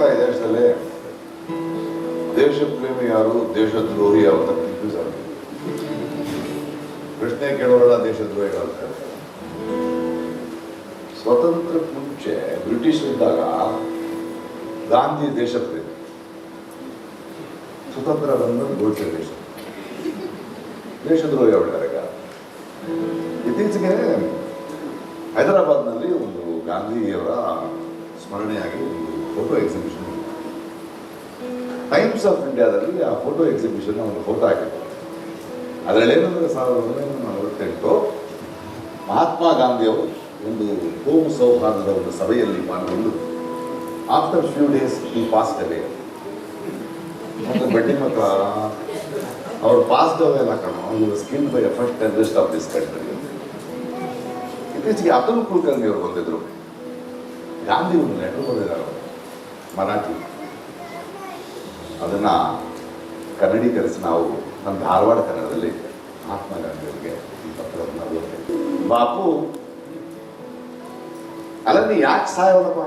ಗೊತ್ತಾ ಇದೆ ಅಷ್ಟೇ ದೇಶ ಪ್ರೇಮಿ ಯಾರು ದೇಶದ್ರೋಹಿ ಅಂತ ಕನ್ಫ್ಯೂಸ್ ಆಗುತ್ತೆ ಪ್ರಶ್ನೆ ಕೇಳೋರೆಲ್ಲ ದೇಶದ್ರೋಹಿಗಳಂತ ಸ್ವತಂತ್ರಕ್ಕೆ ಮುಂಚೆ ಬ್ರಿಟಿಷ್ ಇದ್ದಾಗ ಗಾಂಧಿ ದೇಶ ಪ್ರೇಮಿ ಸ್ವತಂತ್ರ ಬಂದ ಗೋಚರ ದೇಶ ದೇಶದ್ರೋಹಿ ಅವಳಿದ್ದಾರೆ ಇತ್ತೀಚೆಗೆ ಹೈದರಾಬಾದ್ನಲ್ಲಿ ಒಂದು ಗಾಂಧಿಯವರ ಸ್ಮರಣೆಯಾಗಿ ಒಂದು ಫೋಟೋ ಎಕ್ಸಿಬಿಷನ್ ಟೈಮ್ಸ್ ಆಫ್ ಇಂಡಿಯಾದಲ್ಲಿ ಆ ಫೋಟೋ ಎಕ್ಸಿಬಿಷನ್ ಒಂದು ಫೋಟೋ ಹಾಕಿದ್ರು ಅದರಲ್ಲಿ ಏನಂದ್ರೆ ಸಾವಿರದ ಒಂಬೈನೂರ ನಲವತ್ತೆಂಟು ಮಹಾತ್ಮ ಗಾಂಧಿಯವರು ಒಂದು ಕೋಮು ಸೌಹಾರ್ದದ ಒಂದು ಸಭೆಯಲ್ಲಿ ಪಾಲ್ಗೊಂಡು ಆಫ್ಟರ್ ಫ್ಯೂ ಡೇಸ್ ಈ ಪಾಸ್ ಅವೇ ಮತ್ತು ಬಡ್ಡಿ ಮಕ್ಕಳ ಅವ್ರು ಪಾಸ್ಟ್ ಅವೇ ಎಲ್ಲ ಒಂದು skin by first terrorist of this country ಇತ್ತೀಚೆಗೆ ಅತುಲ್ ಕುಲಕರ್ಣಿ ಅವರು ಬಂದಿದ್ರು. ಗಾಂಧಿ ಒಂದು ಲೆಟರ್ ಬರೆದಿದ್ದಾರೆ ಮರಾಠಿ. ಅದನ್ನ ಕನ್ನಡೀಕರಿಸಿ ನಾವು ನಮ್ಮ ಧಾರವಾಡ ಕನ್ನಡದಲ್ಲಿ ಮಹಾತ್ಮ ಗಾಂಧಿಯವರಿಗೆ ಈ ಪತ್ರವನ್ನು ಓದ್ತೇವೆ ಬಾಪು ಅಲ್ಲ ನೀ ಯಾಕೆ ಸಾಯೋದಪ್ಪ?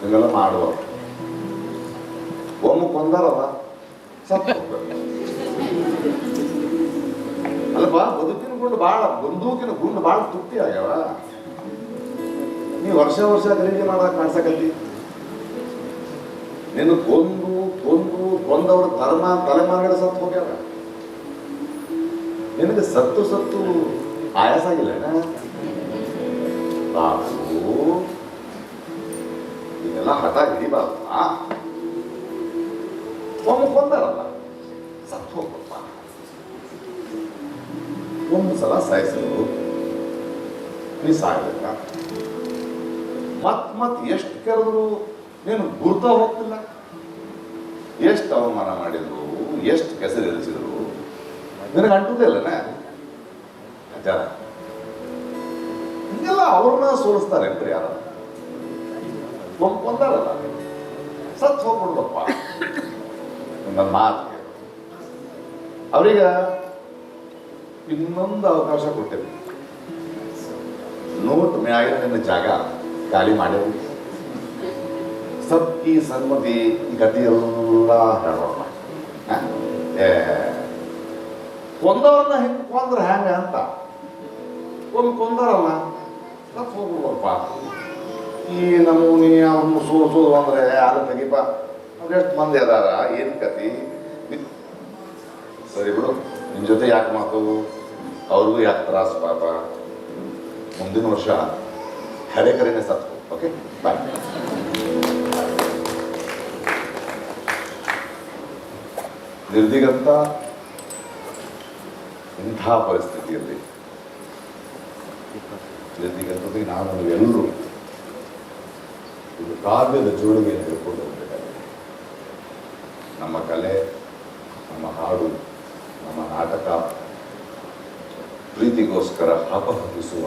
ನೀವೆಲ್ಲ ಮಾಡುವ. ಒಮ್ಮೆ ಕೊಂದಾರವ ಸತ್ತು. ಅಲ್ಲಪ್ಪ, ಬದುಕಿನ ಗುಂಡು ಭಾಳ ಬಂದೂಕಿನ ಗುಂಡು ಭಾಳ ತೃಪ್ತಿ ಆಗ್ಯಾವ. ನೀ ವರ್ಷ ವರ್ಷ ಖರೀದಿ ಮಾಡಕ್ ಕಾಣಿಸಕತ್ತಿ. ನಿನ್ನ ಕೊಂದು ಕೊಂದು ಕೊಂದವರು ತರ್ಮ ತಲೆಮಾರ ಸತ್ತು ಹೋಗ್ಯಾರ. ನಿನಗೆ ಸತ್ತು ಸತ್ತು ಆಯಾಸ ಆಗಿಲ್ಲ ಬಾಬು, ಇದೆಲ್ಲ ಹಠ ಹಿಡಿಬಾರ್ದು ಒಮ್ಮೆ ಕೊಂದಾರಲ್ಲ, ಸತ್ತು ಹೋಗಪ್ಪ ಒಂದು ಸಲ ಸಾಯಿಸಲು ನೀ ಸಾಯ್ಬೇಕಾ? ಮತ್ ಮತ್ ಎಷ್ಟು ಕರೆದ್ರು ನೀನು ಗುರ್ತ ಹೋಗ್ತಿಲ್ಲ. ಎಷ್ಟು ಅವಮಾನ ಮಾಡಿದ್ರು, ಎಷ್ಟು ಕೆಸರು ಇರಿಸಿದ್ರು ನಿನಗೆ ಅಂಟುದೇ ಅಲ್ಲನ ಅಜ್ಜಾರ ಹಿಂಗೆಲ್ಲ ಅವ್ರನ್ನ ಸೋಲಿಸ್ತಾರೆ ಅಂತ ಯಾರ? ಒಂದಾರಲ್ಲ. ಸತ್ ಹೋಗ್ಬಿಡ್ಲಪ್ಪ ನನ್ನ ಮಾತು. ಅವ್ರೀಗ ಇನ್ನೊಂದು ಅವಕಾಶ ಕೊಟ್ಟಿದೆ ನೋಟ್ ಮ್ಯಾಗಿನ ಜಾಗ. ಖಾಲಿ ಮಾಡೇವು ಸಬ್ಕಿ ಸನ್ಮತಿ ಈ ಕಥೆ ಎಲ್ಲ ಹೇಳೋಣ? ಏ, ಕೊಂದವ್ರನ್ನ ಹೆಂಗ್ ಕೊಂದ್ರ ಹೆಂಗ ಅಂತ? ಒಂದು ಕೊಂದರಲ್ಲ ಸತ್ ಹೋಗ್ಬಿಡ್ಬಪ್ಪ ಈ ನಮೂನಿ ಅವನು ಸೋಸೋದು ಅಂದ್ರೆ ಯಾರು ತೆಗಿಪ ಎಷ್ಟು ಮಂದಿ ಅದಾರ? ಏನ್ ಕತಿ? ಸರಿ ಬಿಡು. ನಿನ್ ಜೊತೆ ಯಾಕೆ ಮಾತು? ಅವ್ರಿಗೂ ಯಾಕೆ ತ್ರಾಸ ಪಾಪ? ಮುಂದಿನ ವರ್ಷ ಹರೇಕರೇನೆ ಸತ್ತು ಓಕೆ ಬಾಯ್ ನಿರ್ದಿಗಂತ ಇಂಥ ಪರಿಸ್ಥಿತಿಯಲ್ಲಿ ನಿರ್ದಿಗಂತದಲ್ಲಿ ನಾನು ಎಲ್ಲರೂ ಇದು ಕಾವ್ಯದ ಜೋಡಿಗೆಯನ್ನು ಹೇಳ್ಕೊಂಡು ಹೋಗಬೇಕಾಗಿದೆ. ನಮ್ಮ ಕಲೆ, ನಮ್ಮ ಹಾಡು, ನಮ್ಮ ನಾಟಕ, ಪ್ರೀತಿಗೋಸ್ಕರ ಅಪಹರಿಸುವ